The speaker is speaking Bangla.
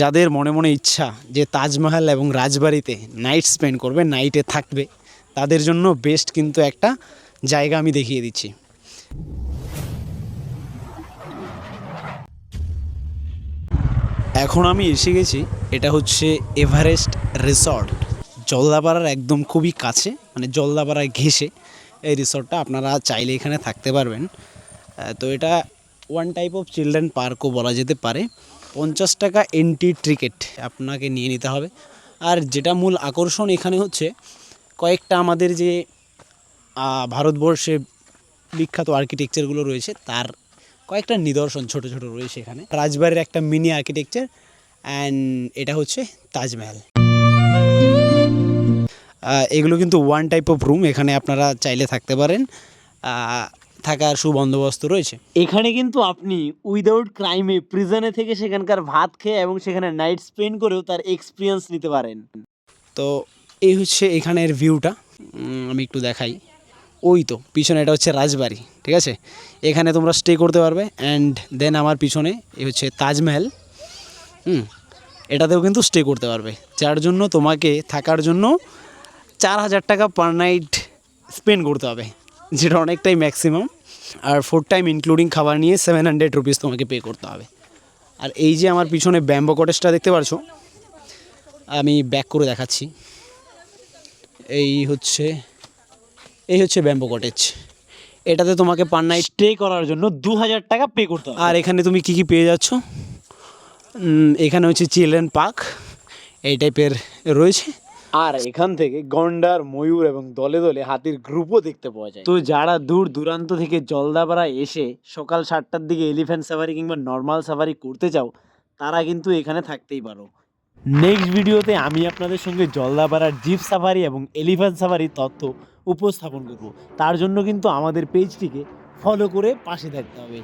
যাদের মনে মনে ইচ্ছা যে তাজমহল এবং রাজবাড়িতে নাইট স্পেন্ড করবে নাইটে থাকবে, তাদের জন্য বেস্ট কিন্তু একটা জায়গা আমি দেখিয়ে দিচ্ছি। এখন আমি এসে গেছি, এটা হচ্ছে এভারেস্ট রিসর্ট জলদাপাড়ার একদম খুবই কাছে মানে জলদাপাড়ায় ঘেসে এই রিসর্টটা আপনারা চাইলে এখানে থাকতে পারবেন। তো এটা ওয়ান টাইপ অফ চিলড্রেন পার্কও বলা যেতে পারে। পঞ্চাশ টাকা এন্ট্রি টিকিট আপনাকে নিয়ে নিতে হবে। আর যেটা মূল আকর্ষণ এখানে হচ্ছে, কয়েকটা আমাদের যে ভারতবর্ষে বিখ্যাত আর্কিটেকচারগুলো রয়েছে, তার কয়েকটা নিদর্শন ছোট ছোট রয়েছে এখানে। রাজবাড়ির একটা মিনি আর্কিটেকচার অ্যান্ড এটা হচ্ছে তাজমহল এগুলো কিন্তু ওয়ান টাইপ অফ রুম এখানে আপনারা চাইলে থাকতে পারেন। থাকার সুবন্দোবস্ত রয়েছে। এখানে কিন্তু আপনি উইদাউট ক্রাইমে প্রিজনে থেকে সেখানকার ভাত খেয়ে এবং সেখানে নাইট স্পেন্ড করেও তার এক্সপিরিয়েন্স নিতে পারেন। তো এই হচ্ছে এখানের ভিউটা আমি একটু দেখাই। ওই তো পিছনে এটা হচ্ছে রাজবাড়ি ঠিক আছে? এখানে তোমরা স্টে করতে পারবে অ্যান্ড দেন আমার পিছনে এই হচ্ছে তাজমহল। হুম এটাতেও কিন্তু স্টে করতে পারবে। যার জন্য তোমাকে থাকার জন্য চার হাজার টাকা পার নাইট স্পেন্ড করতে হবে যেটা অনেকটাই ম্যাক্সিমাম আর ফোর টাইম ইনক্লুডিং খাবার নিয়ে সেভেন হান্ড্রেড রুপিস তোমাকে পে করতে হবে। আর এই যে আমার পিছনে ব্যাম্বো কটেজটা দেখতে পারছ আমি ব্যাক করে দেখাচ্ছি। এই হচ্ছে এই হচ্ছে ব্যাম্বো কটেজ এটাতে তোমাকে পার নাইট স্টে করার জন্য দু হাজার টাকা পে করতে হবে। আর এখানে তুমি কি কি পেয়ে যাচ্ছ? এখানে হচ্ছে চিলড্রেন পার্ক এই টাইপের রয়েছে। আর এখান থেকে গন্ডার, ময়ূর এবং দলে দলে হাতির গ্রুপও দেখতে পাওয়া যায়। তো যারা দূর দূরান্ত থেকে জলদাপাড়া এসে সকাল সাতটার দিকে এলিফ্যান্ট সাফারি কিংবা নর্মাল সাফারি করতে চাও, তারা কিন্তু এখানে থাকতেই পারো। নেক্সট ভিডিওতে আমি আপনাদের সঙ্গে জলদাপাড়ার জিপ সাফারি এবং এলিফ্যান্ট সাফারি তথ্য উপস্থাপন করব। তার জন্য কিন্তু আমাদের পেজটিকে ফলো করে পাশে থাকতে হবে।